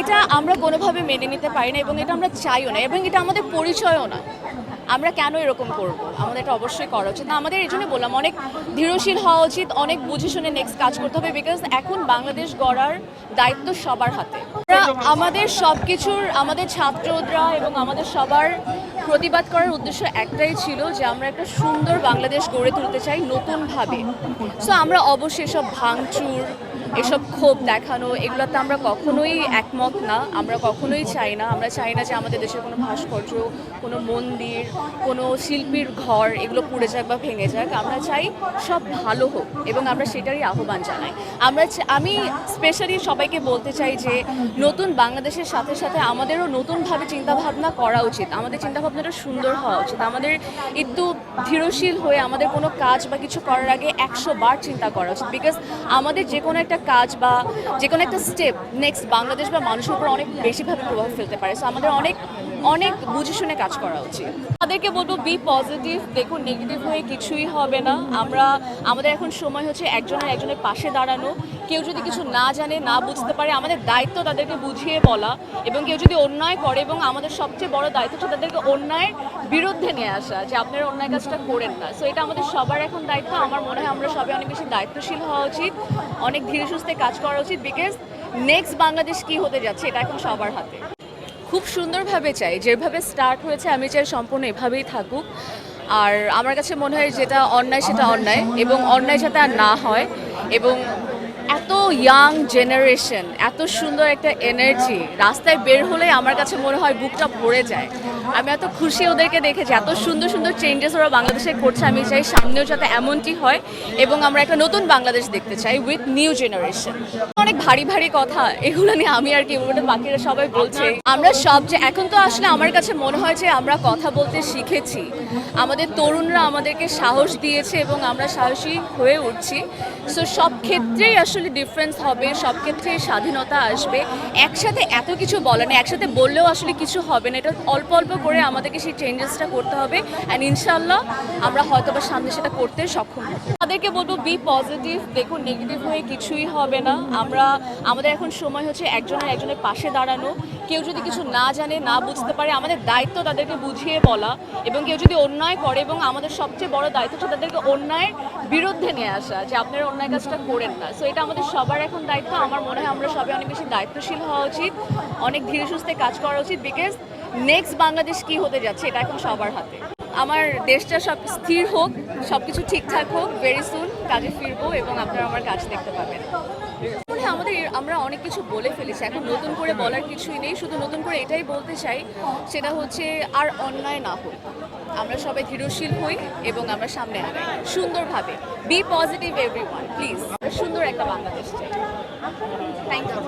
এটা আমরা কোনোভাবে মেনে নিতে পারি না এবং এটা আমরা চাইও না এবং এটা আমাদের পরিচয়ও না। আমরা কেন এরকম করব? আমাদের এটা অবশ্যই করা উচিত। না, আমাদের এই জন্য বললাম, অনেক ধীরশীল হওয়া উচিত, অনেক বুঝে শুনে নেক্সট কাজ করতে হবে বিকজ এখন বাংলাদেশ গড়ার দায়িত্ব সবার হাতে। আমাদের সব কিছুর আমাদের ছাত্ররা এবং আমাদের সবার প্রতিবাদ করার উদ্দেশ্য একটাই ছিল যে আমরা একটা সুন্দর বাংলাদেশ গড়ে তুলতে চাই নতুনভাবে। সো আমরা অবশ্যই সব ভাঙচুর, এসব ক্ষোভ দেখানো, এগুলোতে আমরা কখনোই একমত না। আমরা কখনোই চাই না। আমরা চাই না যে আমাদের দেশের কোনো ভাস্কর্য, কোনো মন্দির, কোনো শিল্পীর ঘর এগুলো পুড়ে যাক বা ভেঙে যাক। আমরা চাই সব ভালো হোক এবং আমরা সেটারই আহ্বান জানাই। আমরা আমি স্পেশালি সবাইকে বলতে চাই যে নতুন বাংলাদেশের সাথে সাথে আমাদেরও নতুনভাবে চিন্তাভাবনা করা উচিত। আমাদের চিন্তাভাবনাটা সুন্দর হওয়া উচিত। আমাদের একটু ধীরশীল হয়ে আমাদের কোনো কাজ বা কিছু করার আগে একশো বার চিন্তা করা উচিত। বিকজ আমাদের যে কোনো একটা কাজ বা যে কোনো একটা স্টেপ নেক্সট বাংলাদেশ বা মানুষের উপর অনেক বেশিভাবে প্রভাব ফেলতে পারে। সো আমাদের অনেক অনেক বুঝে শুনে কাজ করা উচিত। তাদেরকে বলব বি পজিটিভ দেখুন নেগেটিভ হয়ে কিছুই হবে না। আমরা, আমাদের এখন সময় হচ্ছে একজনের একজনের পাশে দাঁড়ানো। কেউ যদি কিছু না জানে, না বুঝতে পারে, আমাদের দায়িত্ব তাদেরকে বুঝিয়ে বলা এবং কেউ যদি অন্যায় করে এবং আমাদের সবচেয়ে বড় দায়িত্ব হচ্ছে তাদেরকে অন্যায়ের বিরুদ্ধে নিয়ে আসা, যে আপনারা অন্যায় কাজটা করেন না। সো এটা আমাদের সবার এখন দায়িত্ব। আমার মনে হয় আমরা সবাই অনেক বেশি দায়িত্বশীল হওয়া উচিত, অনেক ধীরে সুস্থে কাজ করা উচিত বিকজ নেক্সট বাংলাদেশ কি হতে যাচ্ছে, এটা এখন সবার হাতে। খুব সুন্দরভাবে চাই, যেভাবে স্টার্ট হয়েছে, আমি চাই সম্পূর্ণ এভাবেই থাকুক। আর আমার কাছে মনে হয় যেটা অন্যায়, সেটা অন্যায় এবং অন্যায় যাতে আর না হয় এবং এত ইয়াং জেনারেশন এত সুন্দর একটা এনার্জি রাস্তায় বের হলে আমার কাছে মনে হয় বুকটা ভরে যায়। আমি এত খুশি ওদেরকে দেখেছি, এত সুন্দর সুন্দর চেঞ্জেস ওরা বাংলাদেশে করছে। আমি চাই সামনেও যাতে এমনটি হয় এবং আমরা একটা নতুন বাংলাদেশ দেখতে চাই উইথ নিউ জেনারেশন অনেক ভারী ভারী কথা, এগুলো নিয়ে আমি আর কি বলব, বাকিরা সবাই বলছে। আমরা সব যে, এখন তো আসলে আমার কাছে মনে হয় যে আমরা কথা বলতে শিখেছি। আমাদের তরুণরা আমাদেরকে সাহস দিয়েছে এবং আমরা সাহসী হয়ে উঠছি। সো সব ক্ষেত্রেই আসলে ডিফারেন্স হবে সব ক্ষেত্রে স্বাধীনতা আসবে। একসাথে এত কিছু বলে না, একসাথে বললেও আসলে কিছু হবে না। এটা অল্প অল্প করে আমাদেরকে সেই চেঞ্জেসটা করতে হবে। অ্যান্ড ইনশাল্লাহ আমরা হয়তো বা সামনে সেটা করতে সক্ষম তাদেরকে বলব বি পজিটিভ দেখুন নেগেটিভ হয়ে কিছুই হবে না। আমরা, আমাদের এখন সময় হচ্ছে একজনের একজনের পাশে দাঁড়ানো। কেউ যদি কিছু না জানে, না বুঝতে পারে, আমাদের দায়িত্ব তাদেরকে বুঝিয়ে বলা এবং কেউ যদি অন্যায় করে এবং আমাদের সবচেয়ে বড় দায়িত্ব হচ্ছে তাদেরকে অন্যায়ের বিরুদ্ধে নিয়ে আসা, যে আপনারা অন্যায় কাজটা করেন না। সো এটা আমাদের সবার এখন দায়িত্ব। আমার মনে হয় আমরা সবাই অনেক বেশি দায়িত্বশীল হওয়া উচিত, অনেক ধীরে সুস্থে কাজ করা উচিত বিকজ নেক্সট বাংলাদেশ কি হতে যাচ্ছে, এটা এখন সবার হাতে। আমার দেশটা সব স্থির হোক সব কিছু ঠিকঠাক হোক ভেরি সুন কাজে ফিরবো এবং আপনারা আমার কাজ দেখতে পাবেন। আমাদের আমরা অনেক কিছু বলে ফেলেছি। এখন নতুন করে বলার কিছুই নেই। শুধু নতুন করে এটাই বলতে চাই সেটা হচ্ছে আর অন্যায় না হোক। আমরা সবাই ধীরশীল হই এবং আমরা সামনে আগাই। সুন্দরভাবে। Be positive everyone please সুন্দর একটা বাংলাদেশ চাই। Thank you